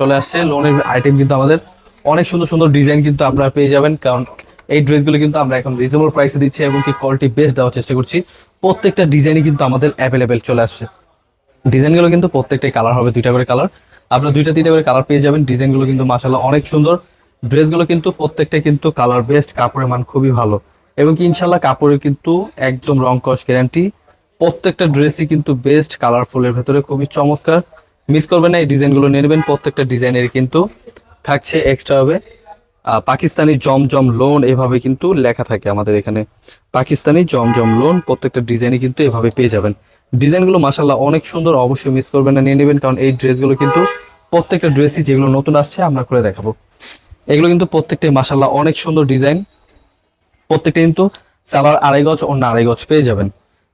চলে আসছে। লোনের আইটেম কিন্তু আমাদের অনেক সুন্দর সুন্দর ডিজাইন কিন্তু আপনারা পেয়ে যাবেন। কারণ এই ড্রেসগুলো কিন্তু আমরা এখন রিজনেবল প্রাইসে দিচ্ছি এবং কি কোয়ালিটি বেস্ট দেওয়ার চেষ্টা করছি। প্রত্যেকটা ডিজাইনই কিন্তু আমাদের অ্যাভেলেবেল চলে আসছে। ডিজাইনগুলো কিন্তু প্রত্যেকটাই কালার হবে, দুইটা করে কালার আপনারা দুইটা, তিনটা করে কালার পেয়ে যাবেন। ডিজাইনগুলো কিন্তু মাসাল্লাহ অনেক সুন্দর। ড্রেসগুলো কিন্তু প্রত্যেকটাই কিন্তু কালার বেস্ট কাপড়ের মান খুবই ভালো। এবং কি ইনশাল্লাহ কাপড়ের কিন্তু একদম রং কস গ্যারান্টি প্রত্যেকটা ড্রেসই কিন্তু বেস্ট কালারফুলের ভেতরে খুবই চমৎকার। মিস করবেন না, এই ডিজাইনগুলো নিয়ে নেবেন। প্রত্যেকটা ডিজাইনের কিন্তু থাকছে এক্সট্রা হবে। পাকিস্তানি জমজম লোন এভাবে কিন্তু লেখা থাকে আমাদের এখানে। পাকিস্তানি জমজম লোন প্রত্যেকটা ডিজাইনই কিন্তু এভাবে পেয়ে যাবেন। ডিজাইনগুলো মাসাল্লাহ অনেক সুন্দর, অবশ্যই মিস করবেন না, নিয়ে নেবেন। কারণ এই ড্রেসগুলো কিন্তু প্রত্যেকটা ড্রেসই যেগুলো নতুন আসছে আমরা করে দেখাবো। এগুলো কিন্তু প্রত্যেকটাই মাসাল্লাহ অনেক সুন্দর ডিজাইন প্রত্যেকটা কিন্তু সালার আড়াই গজ অন্য আড়াই গজ পেয়ে যাবেন।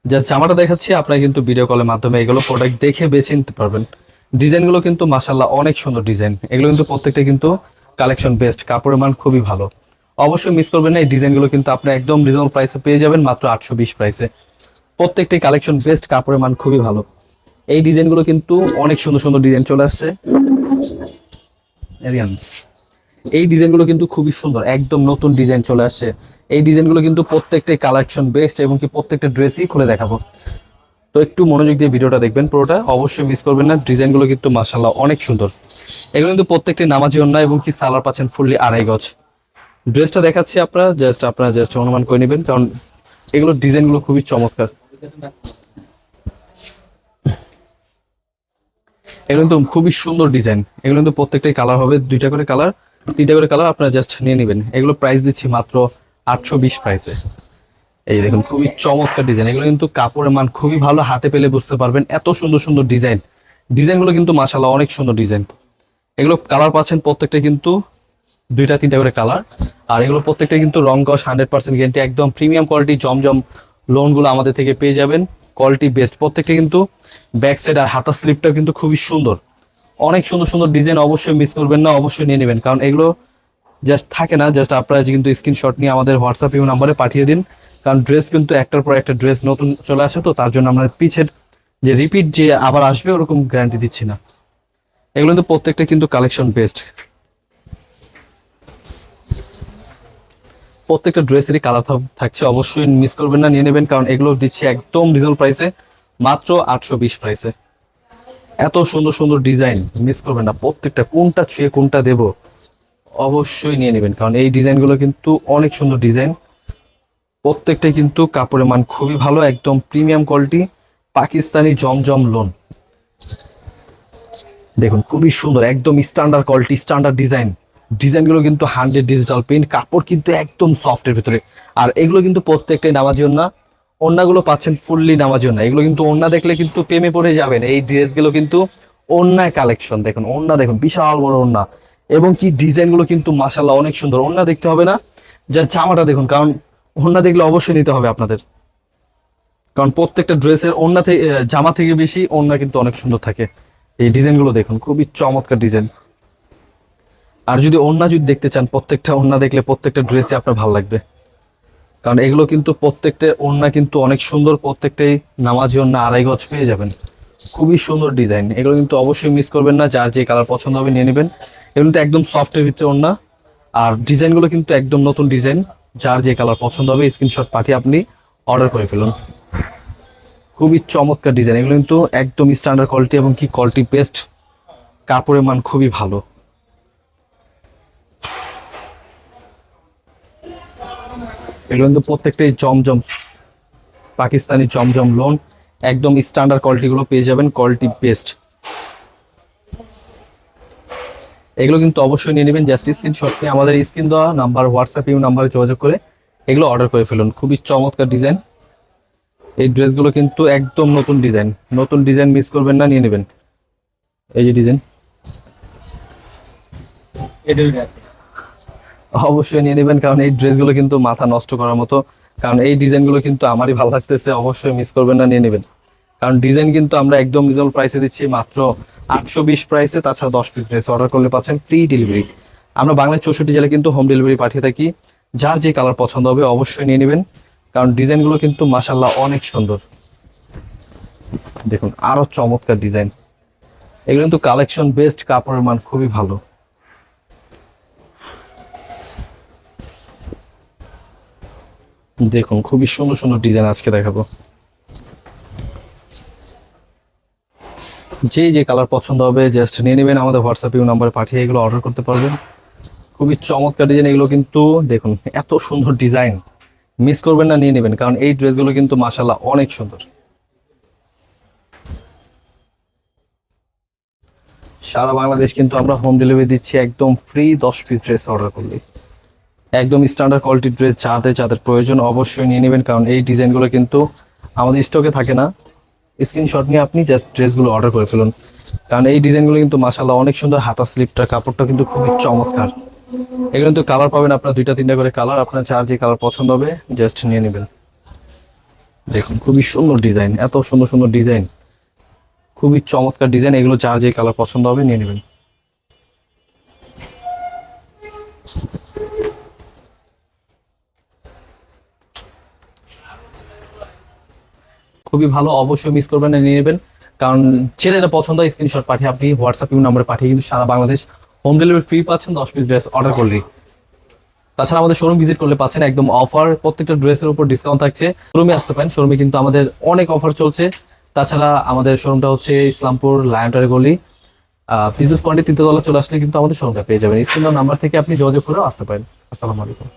যা জামাটা দেখাচ্ছি, আপনারা কিন্তু ভিডিও কলের মাধ্যমে এগুলো প্রোডাক্ট দেখে বেছে নিতে পারবেন। ডিজাইনগুলো কিন্তু মাসাল্লাহ অনেক সুন্দর ডিজাইন। এগুলো কিন্তু প্রত্যেকটা কিন্তু কালেকশন বেস্ট কাপড়ের মান খুবই ভালো। অবশ্যই মিস করবেন না, এই ডিজাইনগুলো কিন্তু আপনি একদম রিজনেবল প্রাইসে পেয়ে যাবেন, মাত্র আটশো বিশ প্রাইসে প্রত্যেকটি কালেকশন বেস্ট কাপড়ের মান খুবই ভালো। এই ডিজাইনগুলো কিন্তু অনেক সুন্দর সুন্দর ডিজাইন চলে আসছে। এই ডিজাইনগুলো কিন্তু খুবই সুন্দর, একদম নতুন ডিজাইন চলে আসছে। এই ডিজাইনগুলো কিন্তু প্রত্যেকটাই কালেকশন বেস্ট এবং কি প্রত্যেকটা ড্রেসই খুলে দেখাবো। তো একটু মনোযোগ দিয়ে ভিডিওটা দেখবেন পুরোটা। অবশ্যই মিস করবেন না। ডিজাইনগুলো কিন্তু মাসাল্লাহ অনেক সুন্দর। এগুলো কিন্তু প্রত্যেকটি নামাজি অন্য এবং কি সালার পাচ্ছেন ফুললি আড়াই গজ। ড্রেসটা দেখাচ্ছি আপনারা জাস্ট আপনারা জাস্ট অনুমান করে নেবেন। কারণ এগুলো ডিজাইনগুলো খুবই চমৎকার। এগুলো কিন্তু খুবই সুন্দর ডিজাইন। এগুলো কিন্তু প্রত্যেকটাই কালার হবে। দুইটা করে কালার তিনটা করে কালার আপনারা জাস্ট নিয়ে নেবেন। এগুলো প্রাইস দিচ্ছি মাত্র আটশো বিশ প্রাইসে এই দেখুন, খুবই চমৎকার ডিজাইন এগুলো কিন্তু কাপড়ের মান খুবই ভালো, হাতে পেলে বুঝতে পারবেন। এত সুন্দর সুন্দর ডিজাইন ডিজাইনগুলো কিন্তু মাসাল্লাহ অনেক সুন্দর ডিজাইন এগুলো কালার পাচ্ছেন প্রত্যেকটা কিন্তু দুইটা, তিনটা করে কালার আর এগুলো প্রত্যেকটা কিন্তু রং কস হান্ড্রেড পার্সেন্ট গ্যারান্টি একদম প্রিমিয়াম কোয়ালিটি জমজম লোনগুলো আমাদের থেকে পেয়ে যাবেন। কোয়ালিটি বেস্ট প্রত্যেকটা কিন্তু ব্যাক সাইড আর হাতা স্লিপটাও কিন্তু খুবই সুন্দর। অনেক সুন্দর সুন্দর ডিজাইন অবশ্যই মিস করবেন না, অবশ্যই নিয়ে নেবেন। কারণ এগুলো জাস্ট থাকে না জাস্ট আপনারা কিন্তু স্ক্রিনশট নিয়ে আমাদের হোয়াটসঅ্যাপ ইউ নাম্বারে পাঠিয়ে দিন। কারণ ড্রেস কিন্তু একটার পর একটা ড্রেস নতুন চলে আসে, তো তার জন্য আমরা পিছের যে রিপিট যে আবার আসবে, ওরকম গ্যারান্টি দিচ্ছি না। এগুলো কিন্তু প্রত্যেকটা কিন্তু কালেকশন বেস্ট প্রত্যেকটা ড্রেসেরই কালার থাকছে, অবশ্যই মিস করবেন না, নিয়ে নেবেন, কারণ এগুলো দিচ্ছি একদম রিজনেবল প্রাইসে মাত্র আটশো বিশ প্রাইসে এত সুন্দর সুন্দর ডিজাইন মিস করবেন না, প্রত্যেকটা কোনটা ছুঁয়ে কোনটা দেব, অবশ্যই নিয়ে নেবেন, কারণ এই ডিজাইনগুলো কিন্তু অনেক সুন্দর ডিজাইন প্রত্যেকটাই কিন্তু কাপড়ের মান খুবই ভালো, একদম premium quality Pakistani Zamzam lawn. দেখুন, খুবই সুন্দর, একদম স্ট্যান্ডার্ড কোয়ালিটি স্ট্যান্ডার্ড ডিজাইন ডিজাইনগুলো কিন্তু হান্ড্রেড ডিজিটাল প্রিন্ট কাপড় কিন্তু একদম সফটের ভিতরে। আর এগুলো কিন্তু প্রত্যেকটাই নামাজি ওন্না ওন্নাগুলো পাচ্ছেন ফুললি নামাজি ওন্না এগুলো কিন্তু ওন্না দেখলে কিন্তু প্রেমে পড়ে যাবেন। এই ড্রেসগুলো কিন্তু ওন্নায় কালেকশন দেখুন ওন্না দেখুন, বিশাল বড় ওন্না এবং কি ডিজাইনগুলো কিন্তু মাসাল্লাহ অনেক সুন্দর। ওন্না দেখতে হবে না যার জামাটা দেখুন, কারণ ওন্না দেখলে অবশ্যই নিতে হবে আপনাদের। কারণ প্রত্যেকটা ড্রেসের ওন্না থেকে জামা থেকে বেশি ওন্না কিন্তু অনেক সুন্দর থাকে। এই ডিজাইনগুলো দেখুন, খুবই চমৎকার ডিজাইন। আর যদি ওন্না যদি দেখতে চান, প্রত্যেকটা ওন্না দেখলে প্রত্যেকটা ড্রেসে আপনার ভালো লাগবে। কারণ এগুলো কিন্তু প্রত্যেকটা ওন্না কিন্তু অনেক সুন্দর, প্রত্যেকটাই নামাজি ওন্না আড়াই গজ পেয়ে যাবেন। খুবই সুন্দর ডিজাইন। এগুলো কিন্তু অবশ্যই মিস করবেন না, যার যে কালার পছন্দ হবে নিয়ে নেবেন। এগুলো কিন্তু একদম সফটের ভিতরে ওন্না আর ডিজাইনগুলো কিন্তু একদম নতুন ডিজাইন। যার যে কালার পছন্দ হবে স্ক্রিনশট পাঠিয়ে আপনি অর্ডার করে ফেলুন। খুবই চমৎকার ডিজাইন এগুলো কিন্তু একদম স্ট্যান্ডার্ড কোয়ালিটি এবং কি কোয়ালিটি বেস্ট কাপড়ের মান খুবই ভালো। এগুলো কিন্তু প্রত্যেকটাই জমজম, পাকিস্তানি জমজম লোন একদম স্ট্যান্ডার্ড কোয়ালিটিগুলো পেয়ে যাবেন কোয়ালিটি বেস্ট এগুলো কিন্তু অবশ্যই নিয়ে নেবেন। জাস্ট স্ক্রিনশট নিয়ে আমাদের স্ক্রিন দেওয়া নাম্বার হোয়াটসঅ্যাপ ইউ নাম্বারে যোগাযোগ করে এগুলো অর্ডার করে ফেলুন। খুবই চমৎকার ডিজাইন এই ড্রেসগুলো কিন্তু একদম নতুন ডিজাইন নতুন ডিজাইন মিস করবেন না, নিয়ে নেবেন। এই যে ডিজাইন অবশ্যই নিয়ে নেবেন, কারণ এই ড্রেসগুলো কিন্তু মাথা নষ্ট করার মতো। কারণ এই ডিজাইনগুলো কিন্তু আমারই ভালো লাগতেছে, অবশ্যই মিস করবেন না, নিয়ে নেবেন। কারণ ডিজাইন কিন্তু আমরা একদম রিজনেবল প্রাইসে দিচ্ছি, মাত্র আটশো বিশ প্রাইসে তাছাড়া দশ পিস ড্রেস অর্ডার করলে পাচ্ছেন ফ্রি ডেলিভারি আমরা বাংলায় চৌষট্টি জেলায় কিন্তু হোম ডেলিভারি পাঠিয়ে থাকি। যার যে কালার পছন্দ হবে অবশ্যই নিয়ে নেবেন, কারণ ডিজাইনগুলো কিন্তু মাসাল্লাহ অনেক সুন্দর। দেখুন, আরও চমৎকার ডিজাইন এগুলো কিন্তু কালেকশন বেস্ট কাপড়ের মান খুবই ভালো। দেখুন, খুবই সুন্দর সুন্দর ডিজাইন আজকে দেখাবো। যে যে কালার পছন্দ হবে জাস্ট নিয়ে নেবেন। আমাদের হোয়াটসঅ্যাপ ইউ নাম্বারে পাঠিয়ে এগুলো অর্ডার করতে পারবেন। খুবই চমৎকার ডিজাইন এগুলো কিন্তু, দেখুন, এত সুন্দর ডিজাইন মিস করবেন না, নিয়ে নেবেন, কারণ এই ড্রেসগুলো কিন্তু মাসাল্লাহ অনেক সুন্দর। সারা বাংলাদেশ কিন্তু আমরা হোম ডেলিভারি দিচ্ছি, একদম ফ্রি দশ পিস ড্রেস অর্ডার করলে একদম স্ট্যান্ডার্ড কোয়ালিটির ড্রেস যাদের যাদের প্রয়োজন অবশ্যই নিয়ে নেবেন, কারণ এই ডিজাইনগুলো কিন্তু আমাদের স্টকে থাকে না। স্ক্রিনশট নিয়ে আপনি জাস্ট ড্রেসগুলো অর্ডার করে ফেলুন। কারণ এই ডিজাইনগুলো কিন্তু মাসাল্লাহ অনেক সুন্দর হাতা স্লিপটা কাপড়টা কিন্তু খুবই চমৎকার। এগুলো কিন্তু কালার পাবেন আপনার দুইটা, তিনটা করে কালার আপনার যার যে কালার পছন্দ হবে জাস্ট নিয়ে নেবেন। দেখুন, খুবই সুন্দর ডিজাইন, এত সুন্দর সুন্দর ডিজাইন। খুবই চমৎকার ডিজাইন, এগুলো যার যে কালার পছন্দ হবে নিয়ে নেবেন। খুবই ভালো, অবশ্যই মিস করবেন না, নিয়ে নেবেন। কারণ ছেলেরা পছন্দ হয় স্ক্রিনশট পাঠিয়ে আপনি হোয়াটসঅ্যাপ নাম্বারে পাঠিয়ে কিন্তু সারা বাংলাদেশ হোম ডেলিভারি ফ্রি পাচ্ছেন, দশ পিস ড্রেস অর্ডার করলেই। তাছাড়া আমাদের শোরুম ভিজিট করলে পাচ্ছেন একদম অফার প্রত্যেকটা ড্রেসের উপর ডিসকাউন্ট থাকছে। শোরুমে আসতে পারেন শোরুমে কিন্তু আমাদের অনেক অফার চলছে। তাছাড়া আমাদের শোরুমটা হচ্ছে ইসলামপুর লায়নটারে গলি। বিজনেস পয়েন্টে তৃতীয় তলা চলে আসলে কিন্তু আমাদের শোরুমটা পেয়ে যাবেন। স্ক্রিন নাম্বার থেকে আপনি যোগাযোগ করে আসতে পারেন। আসসালামু আলাইকুম।